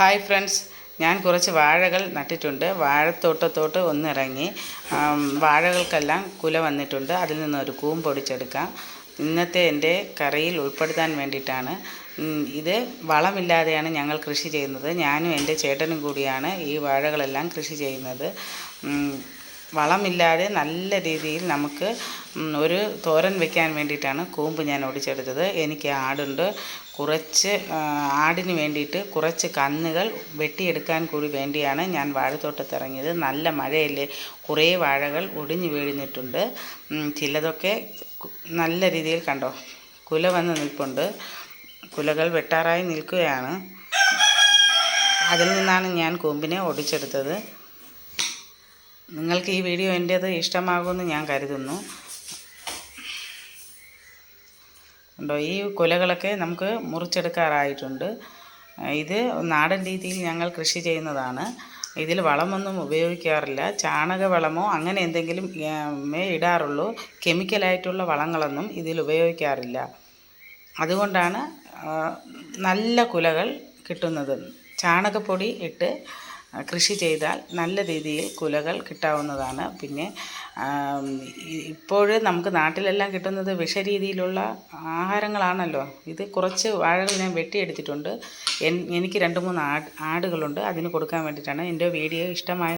Hi friends. ഞാൻ കുറച്ച് വാഴകൾ നട്ടിട്ടുണ്ട്. വാഴത്തോട്ടത്തോട്ട് ഒന്നിറങ്ങി. വാഴകൾക്കെല്ലാം കുല വന്നിട്ടുണ്ട്. അതിൽ നിന്നൊരു കൂമ്പ് പൊടിച്ചെടുക്കാം. ഇന്നത്തെ എന്റെ കറിയിൽ ഉൾപ്പെടുത്താൻ വേണ്ടിയിട്ടാണ്. ഇത് വളമില്ലാതെയാണ് ഞങ്ങൾ കൃഷി ചെയ്യുന്നത്. ഞാനും എന്റെ ചേട്ടനും കൂടിയാണ് ഈ വാഴകളെല്ലാം കൃഷി ചെയ്യുന്നത്. വളമില്ലാതെ നല്ല രീതിയിൽ നമുക്ക് ഒരു തോരൻ വെക്കാൻ വേണ്ടിയിട്ടാണ് കൂമ്പ് ഞാൻ ഒടിച്ചെടുത്തത്. എനിക്ക് ആടുണ്ട്. കുറച്ച് ആടിന് വേണ്ടിയിട്ട് കുറച്ച് കന്നുകൾ വെട്ടിയെടുക്കാൻ കൂടി വേണ്ടിയാണ് ഞാൻ വാഴത്തോട്ടത്ത് ഇറങ്ങിയത് നല്ല മഴയല്ലേ? കുറേ വാഴകൾ ഒടിഞ്ഞു വീഴുന്നിട്ടുണ്ട്. ചിലതൊക്കെ നല്ല രീതിയിൽ കണ്ടോ? കുല വന്ന് നിൽപ്പുണ്ട്. കുലകൾ വെട്ടാറായി നിൽക്കുകയാണ്. അതിൽ നിന്നാണ് ഞാൻ കൂമ്പിനെ ഒടിച്ചെടുത്തത്. നിങ്ങൾക്ക് ഈ വീഡിയോ എന്റേത് ഇഷ്ടമാകുമെന്ന് ഞാൻ കരുതുന്നു. ഉണ്ടോ ഈ കുലകളൊക്കെ നമുക്ക് മുറിച്ചെടുക്കാറായിട്ടുണ്ട്. ഇത് നാടൻ രീതിയിൽ ഞങ്ങൾ കൃഷി ചെയ്യുന്നതാണ്. ഇതിൽ വളമൊന്നും ഉപയോഗിക്കാറില്ല. ചാണക വളമോ അങ്ങനെ എന്തെങ്കിലും മേ ഇടാറുള്ളൂ. കെമിക്കലായിട്ടുള്ള വളങ്ങളൊന്നും ഇതിൽ ഉപയോഗിക്കാറില്ല. അതുകൊണ്ടാണ് നല്ല കുലകൾ കിട്ടുന്നത്. ചാണകപ്പൊടി ഇട്ട് കൃഷി ചെയ്താൽ നല്ല രീതിയിൽ കുലകൾ കിട്ടാവുന്നതാണ്. പിന്നെ ഇപ്പോൾ നമുക്ക് നാട്ടിലെല്ലാം കിട്ടുന്നത് വിഷരീതിയിലുള്ള ആഹാരങ്ങളാണല്ലോ. ഇത് കുറച്ച് വാഴകൾ ഞാൻ വെട്ടിയെടുത്തിട്ടുണ്ട്. എനിക്ക് രണ്ട് മൂന്ന് ആട് ആടുകളുണ്ട്. അതിന് കൊടുക്കാൻ വേണ്ടിയിട്ടാണ്. എന്റെ വീഡിയോ ഇഷ്ടമായ